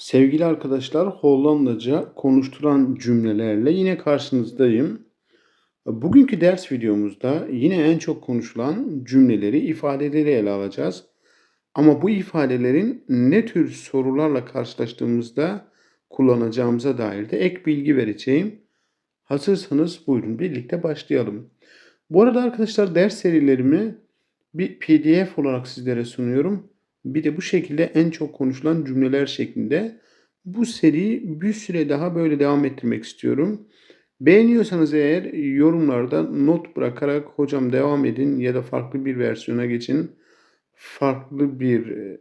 Sevgili arkadaşlar, Hollandaca konuşturan cümlelerle yine karşınızdayım. Bugünkü ders videomuzda yine en çok konuşulan cümleleri, ifadeleri ele alacağız. Ama bu ifadelerin ne tür sorularla karşılaştığımızda kullanacağımıza dair de ek bilgi vereceğim. Hazırsanız buyurun birlikte başlayalım. Bu arada arkadaşlar ders serilerimi bir PDF olarak sizlere sunuyorum. Bir de bu şekilde en çok konuşulan cümleler şeklinde. Bu seriyi bir süre daha böyle devam ettirmek istiyorum. Beğeniyorsanız eğer yorumlarda not bırakarak hocam devam edin ya da farklı bir versiyona geçin, farklı bir e,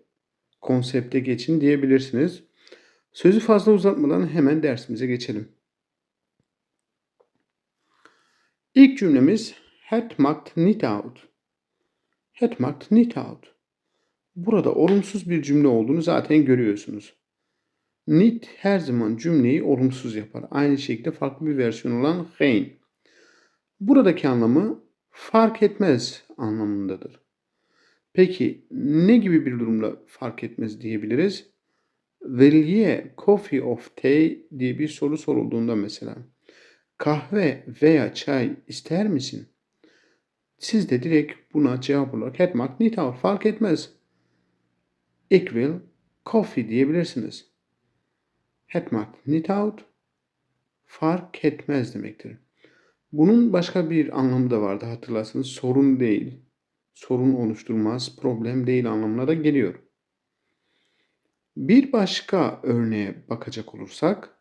konsepte geçin diyebilirsiniz. Sözü fazla uzatmadan hemen dersimize geçelim. İlk cümlemiz Het maakt niet uit. Het maakt niet uit. Burada olumsuz bir cümle olduğunu zaten görüyorsunuz. Niet her zaman cümleyi olumsuz yapar. Aynı şekilde farklı bir versiyon olan geen. Buradaki anlamı fark etmez anlamındadır. Peki ne gibi bir durumda fark etmez diyebiliriz? Will ye coffee of tea diye bir soru sorulduğunda mesela. Kahve veya çay ister misin? Siz de direkt buna cevap olarak niet uit. Fark etmez. Will coffee diyebilirsiniz. Niet uit. Fark etmez demektir. Bunun başka bir anlamı da vardı hatırlarsanız. Sorun değil, sorun oluşturmaz, problem değil anlamına da geliyor. Bir başka örneğe bakacak olursak,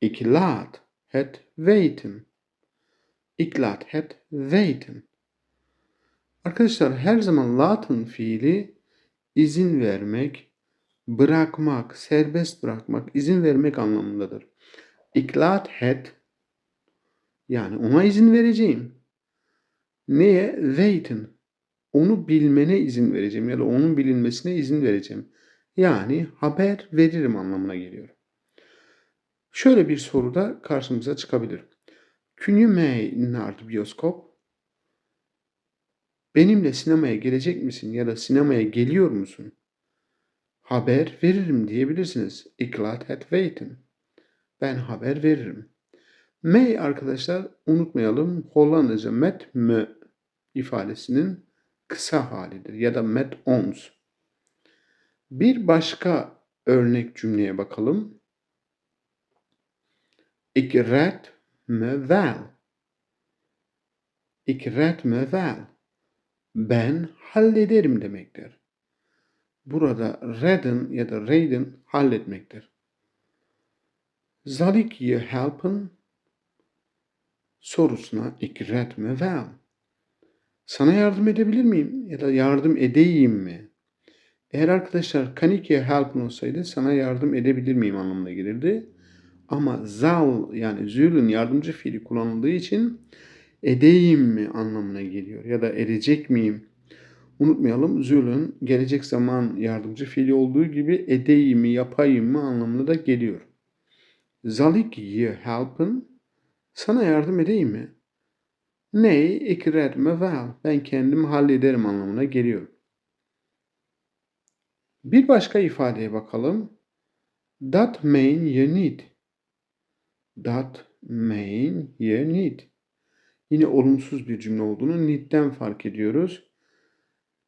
ik laat het weten. Ik laat het weten. Arkadaşlar her zaman laten fiili izin vermek, bırakmak, serbest bırakmak, izin vermek anlamındadır. Ik laat het yani ona izin vereceğim. Neye? Weten. Onu bilmene izin vereceğim ya da onun bilinmesine izin vereceğim. Yani haber veririm anlamına geliyor. Şöyle bir soru da karşımıza çıkabilir. Mee naar de bioscoop? Benimle sinemaya gelecek misin ya da sinemaya geliyor musun? Haber veririm diyebilirsiniz. Ik laat het weten. Ben haber veririm. May arkadaşlar unutmayalım Hollandaca met me ifadesinin kısa halidir ya da met ons. Bir başka örnek cümleye bakalım. Ik red me wel. Ik red me wel. Ben hallederim demektir. Burada redden ya da reden halletmektir. Zal ik je helpen? Sorusuna ik red me wel. Sana yardım edebilir miyim? Ya da yardım edeyim mi? Eğer arkadaşlar kan ik je helpen olsaydı sana yardım edebilir miyim anlamına gelirdi. Ama zal yani zülün yardımcı fiili kullanıldığı için edeyim mi anlamına geliyor ya da edecek miyim? Unutmayalım zülün gelecek zaman yardımcı fiili olduğu gibi edeyim mi yapayım mı anlamına da geliyor. Zal ik je helpen? Sana yardım edeyim mi? Nee, ik red me wel. Ben kendim hallederim anlamına geliyor. Bir başka ifadeye bakalım. Dat meen je niet. Dat meen je niet. Yine olumsuz bir cümle olduğunu need'den fark ediyoruz.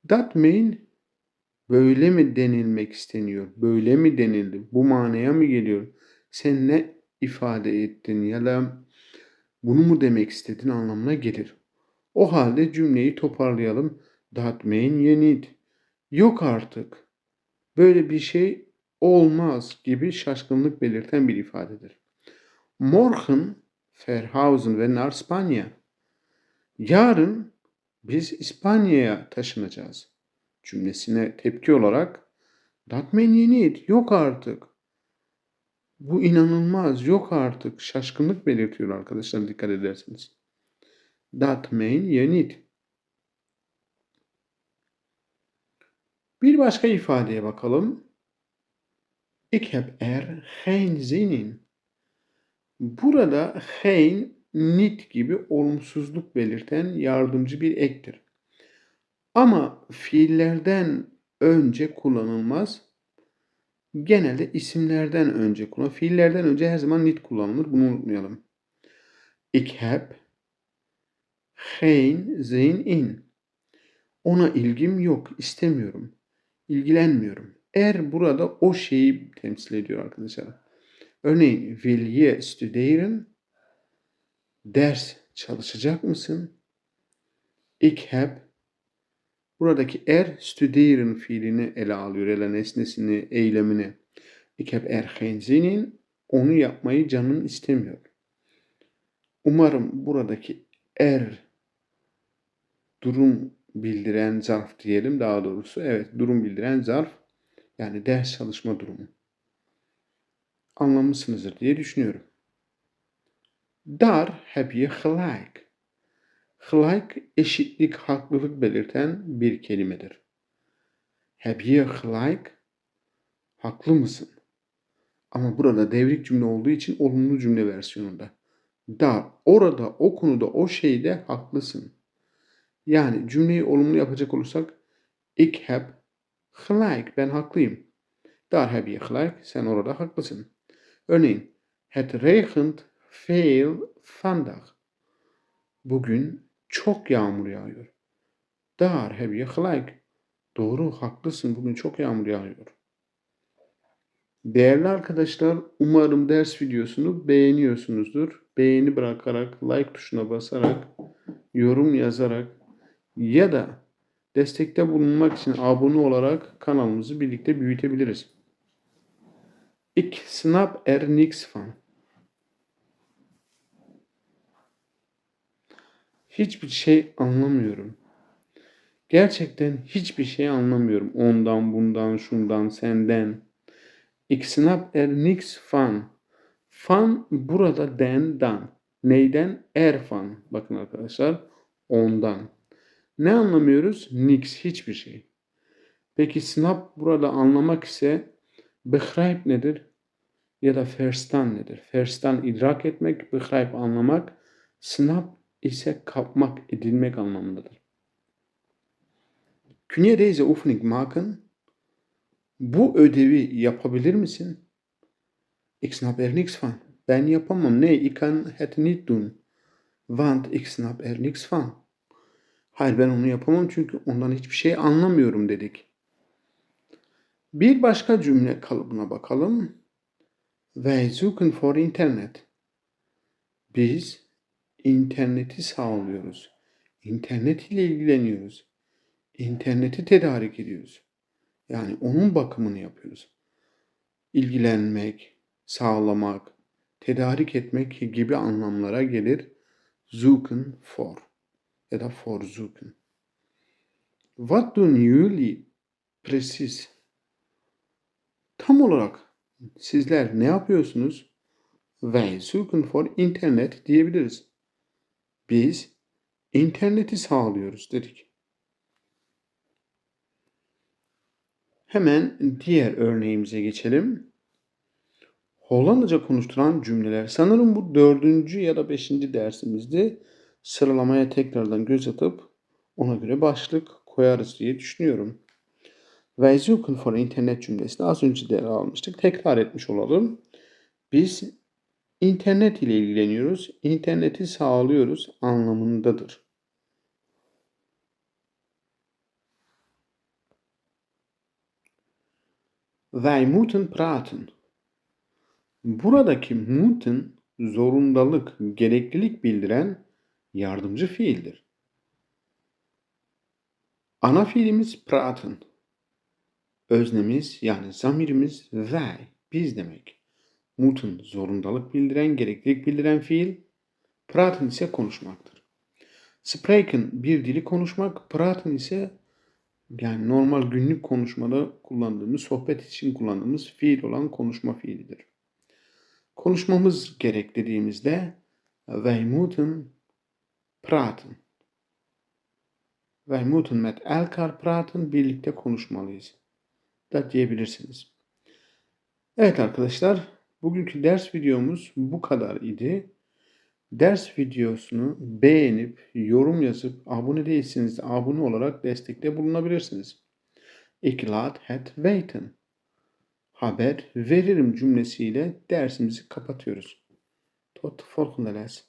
That mean böyle mi denilmek isteniyor? Böyle mi denildi? Bu manaya mı geliyor? Sen ne ifade ettin ya da bunu mu demek istedin anlamına gelir. O halde cümleyi toparlayalım. That mean you need. Yok artık. Böyle bir şey olmaz gibi şaşkınlık belirten bir ifadedir. Morgen verhuizen we naar Spanje. Yarın biz İspanya'ya taşınacağız cümlesine tepki olarak need yok artık. Bu inanılmaz yok artık şaşkınlık belirtiyor arkadaşlar dikkat ederseniz. Need. Bir başka ifadeye bakalım. Ik heb er geen zin in. Burada geen nit gibi olumsuzluk belirten yardımcı bir ektir. Ama fiillerden önce kullanılmaz. genelde isimlerden önce kullanılır. Fiillerden önce her zaman nit kullanılır. Bunu unutmayalım. Ik heb geen zin in. Ona ilgim yok, istemiyorum. İlgilenmiyorum. Er burada o şeyi temsil ediyor arkadaşlar. Örneğin will je studeren? Ders çalışacak mısın? Ik heb buradaki er studeren fiilini ele alıyor. Ele nesnesini, eylemini. Ik heb er geen zin in. Onu yapmayı canım istemiyor. Umarım buradaki er durum bildiren zarf diyelim daha doğrusu. Evet durum bildiren zarf yani ders çalışma durumu. Anlamışsınızdır diye düşünüyorum. Dar heb je gelijk. Gelijk eşitlik, haklılık belirten bir kelimedir. Heb je gelijk? Haklı mısın? Ama burada devrik cümle olduğu için olumlu cümle versiyonunda. Dar, orada, o konuda, o şeyde haklısın. Yani cümleyi olumlu yapacak olursak ik heb gelijk, ben haklıyım. Daar heb je gelijk, sen orada haklısın. Örneğin, het regent veel vandaag. Bugün çok yağmur yağıyor. Daar heb gelijk. Doğru, haklısın. Bugün çok yağmur yağıyor. Değerli arkadaşlar, umarım ders videosunu beğeniyorsunuzdur. Beğeni bırakarak, like tuşuna basarak, yorum yazarak ya da destekte bulunmak için abone olarak kanalımızı birlikte büyütebiliriz. Ik snap er niks van. Hiçbir şey anlamıyorum. Gerçekten hiçbir şey anlamıyorum. Ondan, bundan, şundan, senden. Ik snap er niks van. Van burada den, dan. Neyden? Er van. Bakın arkadaşlar. Ondan. Ne anlamıyoruz? Nix. Hiçbir şey. Peki snap burada anlamak ise begrijp nedir? Ya da verstan nedir? Verstan idrak etmek, begrijp anlamak. Snap ise kapmak, edilmek anlamındadır. Kun je deze oefening maken? Bu ödevi yapabilir misin? Ik snap er niks van. Ben yapamam. Nee, ik kan het niet doen. Want ik snap er niks van. Hayır ben onu yapamam çünkü ondan hiçbir şey anlamıyorum dedik. Bir başka cümle kalıbına bakalım. Wij zoeken voor internet. Biz interneti sağlıyoruz. İnternet ile ilgileniyoruz. İnterneti tedarik ediyoruz. Yani onun bakımını yapıyoruz. İlgilenmek, sağlamak, tedarik etmek gibi anlamlara gelir. Zoeken for ya da for zoeken. What doen jullie precies? Tam olarak sizler ne yapıyorsunuz? Wij zoeken for internet diyebiliriz. Biz interneti sağlıyoruz dedik. Hemen diğer örneğimize geçelim. Hollandaca konuşturan cümleler. Sanırım bu dördüncü ya da beşinci dersimizde sıralamaya tekrardan göz atıp ona göre başlık koyarız diye düşünüyorum. Wij zoeken for internet cümlesini az önce de almıştık. Tekrar etmiş olalım. Biz internet ile ilgileniyoruz. İnterneti sağlıyoruz anlamındadır. Wij moeten praten. Buradaki moeten zorundalık, gereklilik bildiren yardımcı fiildir. Ana fiilimiz praten. Öznemiz yani zamirimiz wij, biz demek. Moeten zorundalık bildiren, gereklilik bildiren fiil. Praten ise konuşmaktır. Spreken bir dili konuşmak, praten ise yani normal günlük konuşmada kullandığımız, sohbet için kullandığımız fiil olan konuşma fiilidir. Konuşmamız gerek dediğimizde wij moeten praten. Wij met elkaar praten, birlikte konuşmalıyız da diyebilirsiniz. Evet arkadaşlar, bugünkü ders videomuz bu kadar idi. Ders videosunu beğenip, yorum yazıp, abone değilseniz de abone olarak destekte bulunabilirsiniz. Ik laat het weten. haber veririm cümlesiyle dersimizi kapatıyoruz. Tot volgende les.